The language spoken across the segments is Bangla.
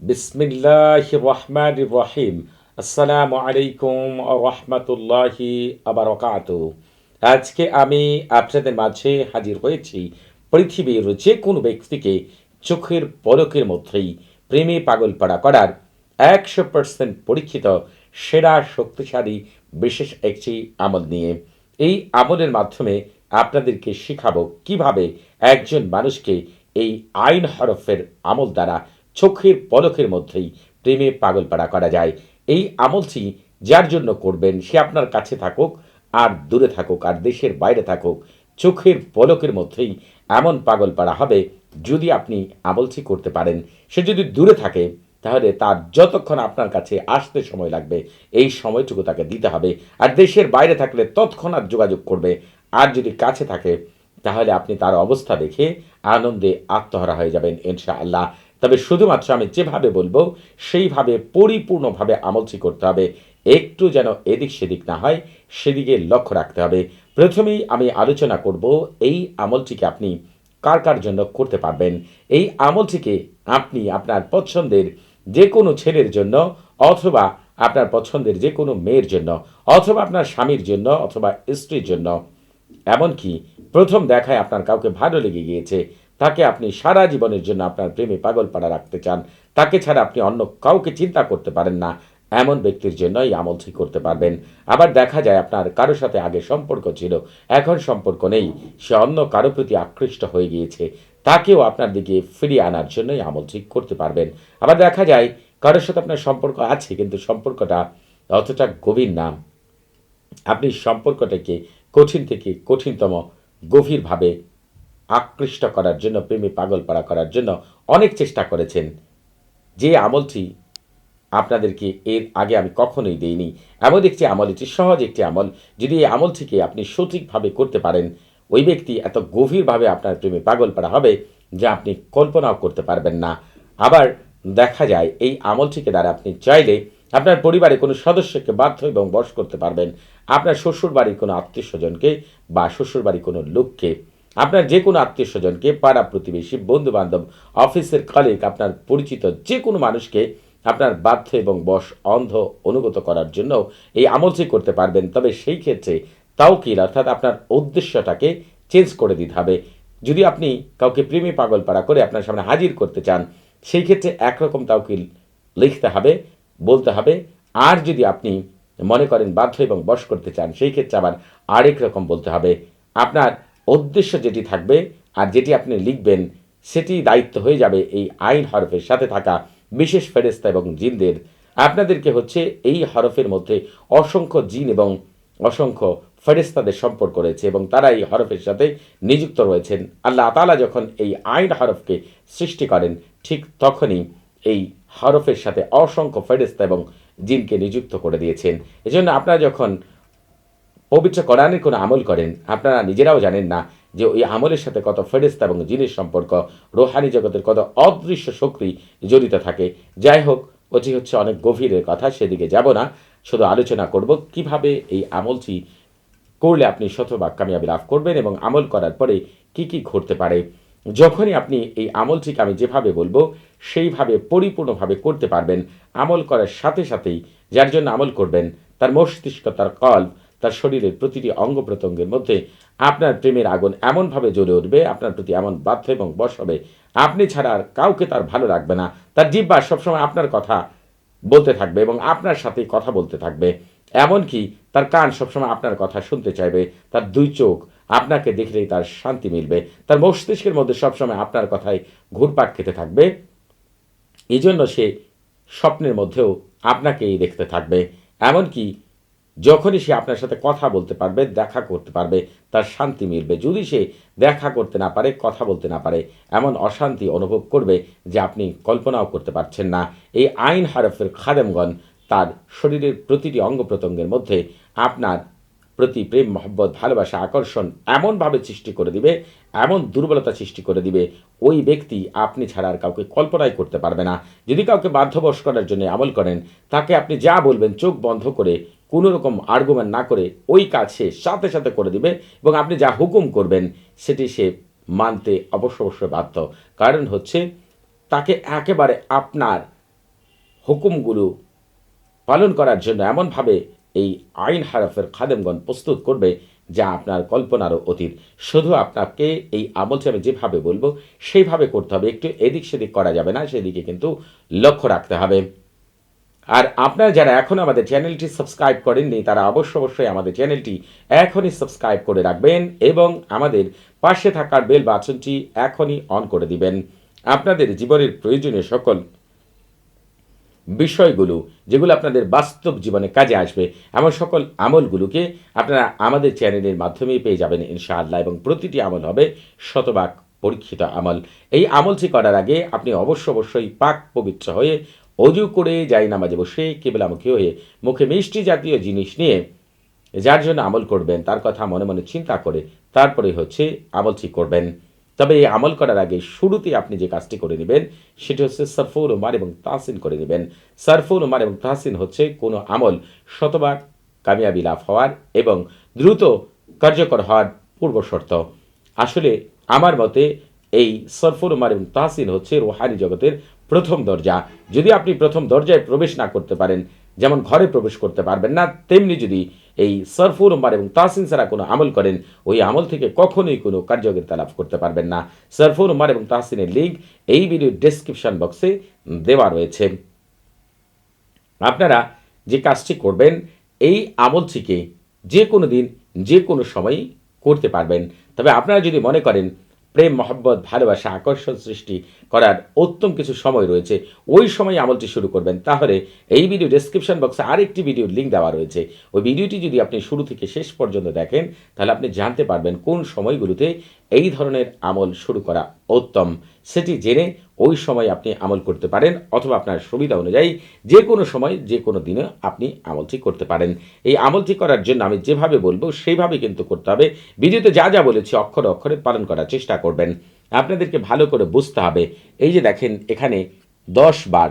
বিসমিল্লাহ রহমান রহিম আসসালামু আলাইকুম রহমতুল্লাহি আবরকাত আজকে আমি আপনাদের মাঝে হাজির হয়েছি পৃথিবীর যে কোনো ব্যক্তিকে চোখের পলকের মধ্যেই প্রেমে পাগলপাড়া করার একশো পার্সেন্ট পরীক্ষিত, সেরা, শক্তিশালী, বিশেষ একটি আমল নিয়ে। এই আমলের মাধ্যমে আপনাদেরকে শেখাবো কীভাবে একজন মানুষকে এই আইন হরফের আমল দ্বারা চোখের পলকের মধ্যেই প্রেমে পাগলপাড়া করা যায়। এই আমলটি যার জন্য করবেন সে আপনার কাছে থাকুক, আর দূরে থাকুক, আর দেশের বাইরে থাকুক, চোখের পলকের মধ্যেই এমন পাগলপাড়া হবে যদি আপনি আমলটি করতে পারেন। সে যদি দূরে থাকে, তাহলে তার যতক্ষণ আপনার কাছে আসতে সময় লাগবে, এই সময়টুকু তাকে দিতে হবে। আর দেশের বাইরে থাকলে তৎক্ষণাৎ যোগাযোগ করবে। আর যদি কাছে থাকে, তাহলে আপনি তার অবস্থা দেখে আনন্দে আত্মহারা হয়ে যাবেন ইনশা আল্লাহ তবে শুধুমাত্র আমি যেভাবে বলব, সেইভাবে পরিপূর্ণভাবে আমলটি করতে হবে। একটু যেন এদিক সেদিক না হয়, সেদিকে লক্ষ্য রাখতে হবে। প্রথমেই আমি আলোচনা করব, এই আমলটিকে আপনি কার কার জন্য করতে পারবেন? এই আমলটিকে আপনি আপনার পছন্দের যে কোনো ছেলের জন্য অথবা আপনার পছন্দের যে কোনো মেয়ের জন্য অথবা আপনার স্বামীর জন্য অথবা স্ত্রীর জন্য। এমনকি প্রথম দেখায় আপনার কাউকে ভালো লেগে গিয়েছে তাকে আপনি সারা জীবনের জন্য আপনার প্রেমে পাগল পাড়া রাখতে চান। তাকে ছাড়া আপনি অন্য কাউকে চিন্তা করতে পারেন না। এমন ব্যক্তির জন্যই এই আমলটি করতে পারবেন। আবার দেখা যায় আপনার কারও সাথে আগে সম্পর্ক ছিল, এখন সম্পর্ক নেই। সে অন্য কারও প্রতি আকৃষ্ট হয়ে গিয়েছে। তাকেও আপনার দিকে ফিরিয়ে আনার জন্যই এই আমলটি করতে পারবেন। আবার দেখা যায়, কারোর সাথে আপনার সম্পর্ক আছে, কিন্তু সম্পর্কটা অতটা গভীর না। আপনি সম্পর্কটাকে কঠিন থেকে কঠিনতম, গভীরভাবে আকৃষ্ট করার জন্য, প্রেমে পাগল পাড়া করার জন্য অনেক চেষ্টা করেছেন। যে আমলটি আপনাদেরকে এর আগে আমি কখনোই দেইনি, এমন একটি আমল, এটি সহজ একটি আমল। যদি এই আমলটিকে আপনি সঠিকভাবে করতে পারেন, ওই ব্যক্তি এত গভীরভাবে আপনার প্রেমে পাগল পাড়া হবে যা আপনি কল্পনাও করতে পারবেন না। আবার দেখা যায়, এই আমলটিকে দ্বারা আপনি চাইলে আপনার পরিবারে কোনো সদস্যকে বাধ্য এবং বশ করতে পারবেন। আপনার শ্বশুর বাড়ির কোনো আত্মীয় স্বজনকে বা শ্বশুর বাড়ির কোনো লোককে আপনার যে কোনো আত্মীয় স্বজনকে, পাড়া প্রতিবেশী বন্ধু বান্ধব অফিসের কলিগ আপনার পরিচিত যে কোনো মানুষকে আপনার বাধ্য এবং বশ অন্ধ অনুগত করার জন্য এই আমলটি করতে পারবেন, তবে সেই ক্ষেত্রে তাও তাওকিল, অর্থাৎ আপনার উদ্দেশ্যটাকে চেঞ্জ করে দিতে হবে। যদি আপনি কাউকে প্রেমী পাগল পাড়া করে আপনার সামনে হাজির করতে চান, সেই ক্ষেত্রে একরকম তাওকিল লিখতে হবে, বলতে হবে। আর যদি আপনি মনে করেন বাধ্য এবং বশ করতে চান, সেই ক্ষেত্রে আবার আরেক রকম বলতে হবে। আপনার উদ্দেশ্য যেটি থাকবে আর যেটি আপনি লিখবেন, সেটি দায়িত্ব হয়ে যাবে এই আইন হরফের সাথে থাকা বিশেষ ফেরেস্তা এবং জিনদের। আপনাদেরকে হচ্ছে এই হরফের মধ্যে অসংখ্য জিন এবং অসংখ্য ফেরেস্তাদের সম্পর্ক রয়েছে এবং তারা এই হরফের সাথে নিযুক্ত রয়েছেন। আল্লাহ তালা যখন এই আইন হরফকে সৃষ্টি করেন, ঠিক তখনই এই হরফের সাথে অসংখ্য ফেরেস্তা এবং জিনকে নিযুক্ত করে দিয়েছেন। এজন্য আপনারা যখন পবিত্র কোরআনের কোনো আমল করেন, আপনারা নিজেরাও জানেন না যে ওই আমলের সাথে কত ফেরেস্তা এবং জিনের সম্পর্ক, রোহানি জগতের কত অদৃশ্য শক্তি জড়িত থাকে। যাই হোক, ওটি হচ্ছে অনেক গভীরের কথা, সেদিকে যাব না। শুধু আলোচনা করব কীভাবে এই আমলটি করলে আপনি শতভাগ কামিয়াবি লাভ করবেন এবং আমল করার পরে কি কি ঘটতে পারে। যখনই আপনি এই আমলটিকে আমি যেভাবে বলব, সেইভাবে পরিপূর্ণভাবে করতে পারবেন। আমল করার সাথে সাথেই যার জন্য আমল করবেন, তার মস্তিষ্ক, তার কল্প তার শরীরের প্রতিটি অঙ্গ প্রত্যঙ্গের মধ্যে আপনার প্রেমের আগুন এমনভাবে জ্বলে উঠবে, আপনার প্রতি এমন বাধ্য এবং বশ হবে। আপনি ছাড়া আর কাউকে তার ভালো লাগবে না। তার জিব্বা সবসময় আপনার কথা বলতে থাকবে এবং আপনার সাথে কথা বলতে থাকবে। এমনকি তার কান সবসময় আপনার কথা শুনতে চাইবে। তার দুই চোখ আপনাকে দেখলেই তার শান্তি মিলবে। তার মস্তিষ্কের মধ্যে সবসময় আপনার কথায় ঘুরপাক খেতে থাকবে। এই জন্য সে স্বপ্নের মধ্যেও আপনাকেই দেখতে থাকবে। এমনকি যখনই সে আপনার সাথে কথা বলতে পারবে, দেখা করতে পারবে, তার শান্তি মিলবে। যদি সে দেখা করতে না পারে, কথা বলতে না পারে, এমন অশান্তি অনুভব করবে যে আপনি কল্পনাও করতে পারছেন না। এই আইন হারফের খাদেমগণ তার শরীরের প্রতিটি অঙ্গ প্রত্যঙ্গের মধ্যে আপনার প্রতি প্রেম, মহব্বত, ভালোবাসা, আকর্ষণ এমনভাবে সৃষ্টি করে দিবে, এমন দুর্বলতা সৃষ্টি করে দিবে, ওই ব্যক্তি আপনি ছাড়া আর কাউকে কল্পনাই করতে পারবে না। যদি কাউকে বাধ্যবশ করার জন্য আমল করেন, তাকে আপনি যা বলবেন চোখ বন্ধ করে কোনো রকম আর্গুমেন্ট না করে ওই কাজ সে সাথে সাথে করে দিবে এবং আপনি যা হুকুম করবেন সেটি সে মানতে অবশ্য অবশ্যই বাধ্য। কারণ হচ্ছে তাকে একেবারে আপনার হুকুমগুলো পালন করার জন্য এমনভাবে এই আইন হারফের খাদেমগণ প্রস্তুত করবে যা আপনার কল্পনারও অতীত। শুধু আপনাকে এই আমলটি আমি যেভাবে বলব, সেইভাবে করতে হবে। একটু এদিক সেদিক করা যাবে না, সেদিকে কিন্তু লক্ষ্য রাখতে হবে। আর আপনারা যারা এখন আমাদের চ্যানেলটি সাবস্ক্রাইব করেননি, তারা অবশ্য অবশ্যই আমাদের চ্যানেলটি এখনই সাবস্ক্রাইব করে রাখবেন এবং আমাদের পাশে থাকার বেল বাটনটি এখনই অন করে দিবেন। আপনাদের জীবনের প্রয়োজনীয় সকল বিষয়গুলো, যেগুলো আপনাদের বাস্তব জীবনে কাজে আসবে, এমন সকল আমলগুলোকে আপনারা আমাদের চ্যানেলের মাধ্যমেই পেয়ে যাবেন ইনশাআল্লাহ, এবং প্রতিটি আমল হবে শতভাগ পরীক্ষিত আমল। এই আমলটি করার আগে আপনি অবশ্য অবশ্যই পাক পবিত্র হয়ে অজু করে যাই নামাজে বসে কেবলামুখী হয়ে মুখে মিষ্টি জাতীয় জিনিস নিয়ে যার জন্য আমল করবেন, তার কথা মনে মনে চিন্তা করে, তারপরে হচ্ছে আমল ঠিক করবেন। তবে এই আমল করার আগে শুরুতে আপনি যে কাজটি করে নেবেন, সেটি হচ্ছে সরফুল উমার এবং তাহসিন করে নেবেন। সরফুল উমার এবং তাহসিন হচ্ছে কোনো আমল শতভাগ কামিয়াবি লাভ হওয়ার এবং দ্রুত কার্যকর হওয়ার পূর্ব শর্ত। আসলে আমার মতে এই সরফুল উমার এবং তাহসিন হচ্ছে রোহানি জগতের প্রথম দরজা। যদি আপনি প্রথম দরজায় প্রবেশ না করতে পারেন, যেমন ঘরে প্রবেশ করতে পারবেন না, তেমনি যদি এই সরফুর উম্মার এবং তাহসিন ছাড়া কোনো আমল করেন, ওই আমল থেকে কখনোই কোনো কার্যকারিতা লাভ করতে পারবেন না। সরফুর উম্মার এবং তাহসিনের লিঙ্ক এই ভিডিও ডেসক্রিপশন বক্সে দেওয়া রয়েছে। আপনারা যে কাজটি করবেন, এই আমলটিকে যে কোনো দিন, যে কোনো সময় করতে পারবেন। তবে আপনারা যদি মনে করেন প্রেম, মহব্বত, ভালোবাসা, আকর্ষণ সৃষ্টি করার উত্তম কিছু সময় রয়েছে। ওই সময় আমলটি শুরু করবেন। তাহলে এই ভিডিও ডেসক্রিপশন বক্সে আরেকটি ভিডিওর লিঙ্ক দেওয়া রয়েছে। ওই ভিডিওটি যদি আপনি শুরু থেকে শেষ পর্যন্ত দেখেন, তাহলে আপনি জানতে পারবেন কোন সময়গুলোতে এই ধরনের আমল শুরু করা উত্তম। সেটি জেনে ওই সময় আপনি আমল করতে পারেন অথবা আপনার সুবিধা অনুযায়ী যে কোনো সময়, যে কোনো দিনে আপনি আমলটি করতে পারেন। এই আমলটি করার জন্য আমি যেভাবে বলব সেইভাবে কিন্তু করতে হবে। ভিডিওতে যা যা বলেছি অক্ষরে অক্ষরে পালন করার চেষ্টা করবেন। আপনাদেরকে ভালো করে বুঝতে হবে। এই যে দেখেন, এখানে দশ বার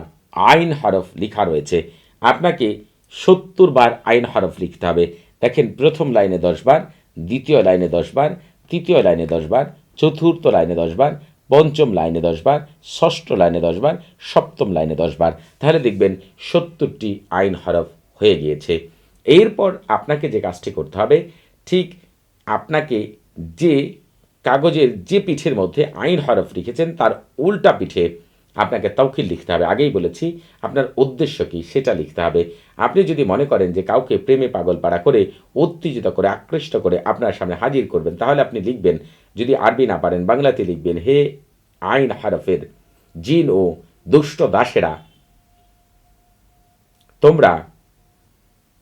আইন হরফ লেখা রয়েছে। আপনাকে সত্তর বার আইন হরফ লিখতে হবে। দেখেন, প্রথম লাইনে দশ বার, দ্বিতীয় লাইনে দশ বার তৃতীয় লাইনে দশবার চতুর্থ লাইনে দশবার পঞ্চম লাইনে দশবার ষষ্ঠ লাইনে দশবার সপ্তম লাইনে দশবার তাহলে দেখবেন সত্তরটি আইন হরফ হয়ে গিয়েছে। এরপর আপনাকে যে কাজটি করতে হবে, ঠিক আপনাকে যে কাগজের যে পিঠের মধ্যে আইন হরফ লিখেছেন তার উল্টা পিঠে আপনাকে তৌকিল লিখতে হবে। আগেই বলেছি, আপনার উদ্দেশ্য কী সেটা লিখতে হবে। আপনি যদি মনে করেন যে কাউকে প্রেমে পাগল পাড়া করে, উত্তেজিত করে, আকৃষ্ট করে আপনার সামনে হাজির করবেন, তাহলে আপনি লিখবেন, যদি আরবি না পারেন, বাংলাতে লিখবেন, হে আইন হরফের জিন ও দুষ্ট দাসেরা, তোমরা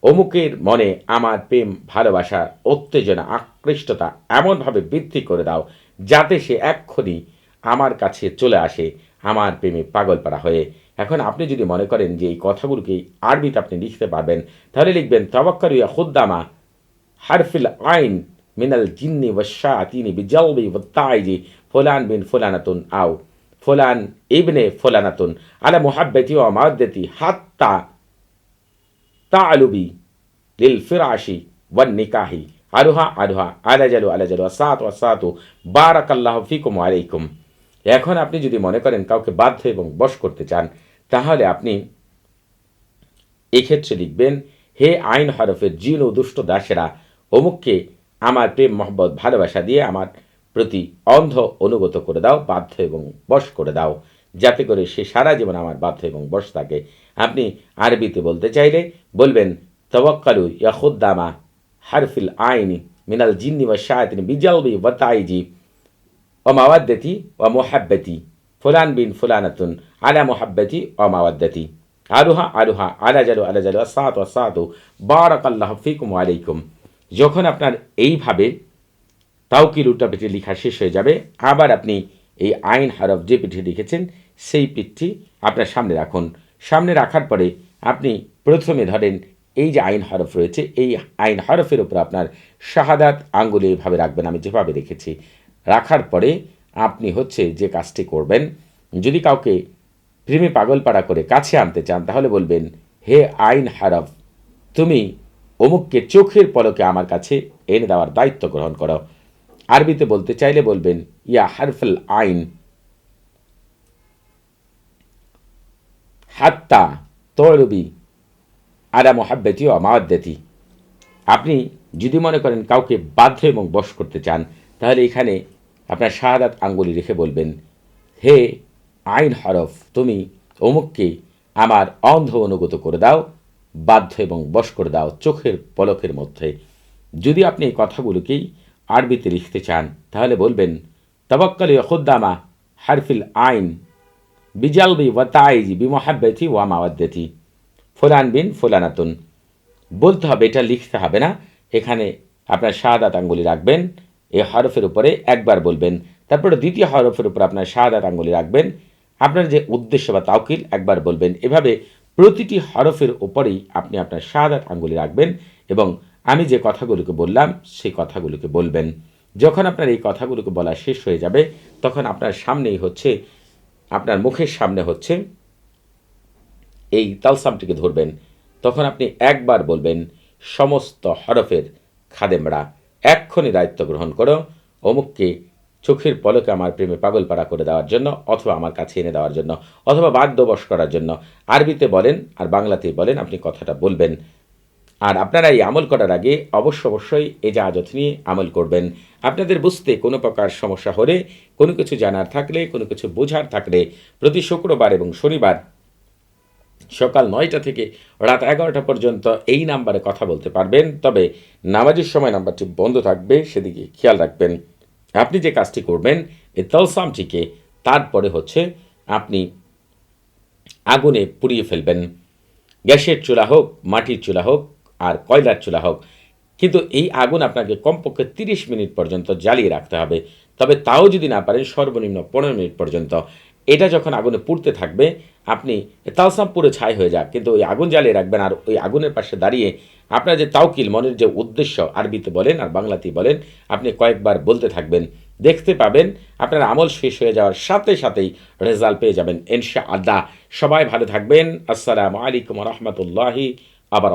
অমুকের মনে আমার প্রেম, ভালোবাসা, উত্তেজনা, আকৃষ্টতা এমনভাবে বৃদ্ধি করে দাও, যাতে সে এক্ষুনি আমার কাছে চলে আসে। আমার প্রেমে পাগল পাড়া হয়ে। এখন আপনি যদি মনে করেন যে এই কথাগুলোকে আরবিতে আপনি লিখতে পারবেন, তাহলে লিখবেন তবাক্কারুয়া খুদ্দামা হারফিল আইন মিনাল জিন্নি ওয়াশাতিনি বিজালবি ওয়াত্তাইজি, ফুলান বিন ফুলানাতুন আও ফুলান ইবনে ফুলানাতুন আলা মুহাব্বতি ওয়া মাওয়াদ্দাতি হাত্তা তালুবি লিল ফিরাশি ওয়ান নিকাহি। আরুহা আরুহা, আলাজালু আলাজালু, আসাত ওয়াসাতু বারাকাল্লাহু ফিকুম আলাইকুম। এখন আপনি যদি মনে করেন কাউকে বাধ্য এবং বশ করতে চান, তাহলে আপনি এক্ষেত্রে লিখবেন, হে আইন হরফের জিন ও দুষ্ট দাসেরা, অমুককে আমার প্রেম, মহব্বত, ভালোবাসা দিয়ে আমার প্রতি অন্ধ অনুগত করে দাও, বাধ্য এবং বশ করে দাও। যাতে করে সে সারা জীবন আমার বাধ্য এবং বশ থাকে। আপনি আরবিতে বলতে চাইলে বলবেন তবক্কালু ইয়াহুদ্দামা হারফিল আইনি মিনাল জিন্নি বা শায়তিন বিজালবি ওয়াতাইজি ও মাওয়াদ্দাতি ও মোহাব্বতি ফুলান বিন ফুলানাতুন আলা মোহাব্বতি ও মাওয়াদ্দাতি আরুহা আরুহা আলা জালু আলা জালু আসাত আসাতু বারাক আল্লাহ ফিকুম আলাইকুম যখন আপনার এইভাবে তাওকিল উল্টা পিঠে লেখা শেষ হয়ে যাবে, আবার আপনি এই আইন হরফ যে পিঠে লিখেছেন, সেই পিঠটি আপনার সামনে রাখুন। সামনে রাখার পরে আপনি প্রথমে ধরেন এই যে আইন হরফ রয়েছে, এই আইন হরফের উপর আপনার শাহাদাত আঙ্গুলে এইভাবে রাখবেন। আমি যেভাবে রেখেছি রাখার পরে আপনি হচ্ছে যে কাজটি করবেন, যদি কাউকে প্রেমে পাগলপাড়া করে কাছে আনতে চান, তাহলে বলবেন, হে আইন হারফ তুমি অমুককে চোখের পলকে আমার কাছে এনে দেওয়ার দায়িত্ব গ্রহণ করো। আরবিতে বলতে চাইলে বলবেন, ইয়া হারফুল আইন, হাত্তা তরবি আলা মোহাব্বতি ও মাওয়াদ্দাতি। আপনি যদি মনে করেন কাউকে বাধ্য এবং বশ করতে চান, তাহলে এখানে আপনার শাহাদাত আঙ্গুলি রেখে বলবেন, হে আইন হরফ, তুমি অমুককে আমার অন্ধ অনুগত করে দাও, বাধ্য এবং বশ করে দাও চোখের পলকের মধ্যে। যদি আপনি এই কথাগুলোকেই আরবিতে লিখতে চান, তাহলে বলবেন, তবক্কলি খুদ্দামা হারফিল আইন বিজালবি ওয়াতাইজি বিমহাব্বতি ওয়া মাওয়াদ্দতি। ফুলান বিন ফুলানাতুন। বলতে হবে, এটা লিখতে হবে না। এখানে আপনার শাহাদাত আঙ্গুলি রাখবেন। এই হরফের উপরে একবার বলবেন। তারপরে দ্বিতীয় হরফের উপর আপনার শাহাদাত আঙ্গুলি রাখবেন। আপনার যে উদ্দেশ্য বা তাওকিল, একবার বলবেন। এভাবে প্রতিটি হরফের উপরেই আপনি আপনার শাহাদাত আঙ্গুলি রাখবেন এবং আমি যে কথাগুলোকে বললাম, সেই কথাগুলোকে বলবেন। যখন আপনার এই কথাগুলোকে বলা শেষ হয়ে যাবে, তখন আপনার সামনেই হচ্ছে, আপনার মুখের সামনে হচ্ছে এই তালসামটিকে ধরবেন। তখন আপনি একবার বলবেন, সমস্ত হরফের খাদেমরা। এক্ষণে দায়িত্ব গ্রহণ করো। অমুককে চোখের পলকে আমার প্রেমে পাগল পাড়া করে দেওয়ার জন্য অথবা আমার কাছে এনে দেওয়ার জন্য অথবা বাদ্যবশ করার জন্য। আরবিতে বলেন আর বাংলাতে বলেন, আপনি কথাটা বলবেন। আর আপনারা এই আমল করার আগে অবশ্য অবশ্যই এজাজত নিয়ে আমল করবেন। আপনাদের বুঝতে কোনো প্রকার সমস্যা হলে, কোনো কিছু জানার থাকলে, কোনো কিছু বোঝার থাকলে প্রতি শুক্রবার এবং শনিবার সকাল নয়টা থেকে রাত এগারোটা পর্যন্ত এই নাম্বারে কথা বলতে পারবেন। তবে নামাজের সময় নাম্বারটি বন্ধ থাকবে, সেদিকে খেয়াল রাখবেন। আপনি যে কাজটি করবেন এই তলসামটিকে তারপরে হচ্ছে আপনি আগুনে পুড়িয়ে ফেলবেন। গ্যাসের চুলা হোক, মাটির চুলা হোক, আর কয়লার চুলা হোক, কিন্তু এই আগুন আপনাকে কমপক্ষে তিরিশ মিনিট পর্যন্ত জ্বালিয়ে রাখতে হবে। তবে তাও যদি না পারেন, সর্বনিম্ন পনেরো মিনিট পর্যন্ত এটা যখন আগুনে পুড়তে থাকবে, আপনি তালসাম পুরো ছাই হয়ে যাক, কিন্তু ওই আগুন জ্বালিয়ে রাখবেন আর ওই আগুনের পাশে দাঁড়িয়ে আপনার যে তাওকিল, মনের যে উদ্দেশ্য, আরবিতে বলেন আর বাংলাতেই বলেন, আপনি কয়েকবার বলতে থাকবেন, দেখতে পাবেন, আপনার আমল শেষ হয়ে যাওয়ার সাথে সাথেই রেজাল্ট পেয়ে যাবেন ইনশা আল্লাহ সবাই ভালো থাকবেন, আসসালামু আলাইকুম রহমতুল্লাহি আবার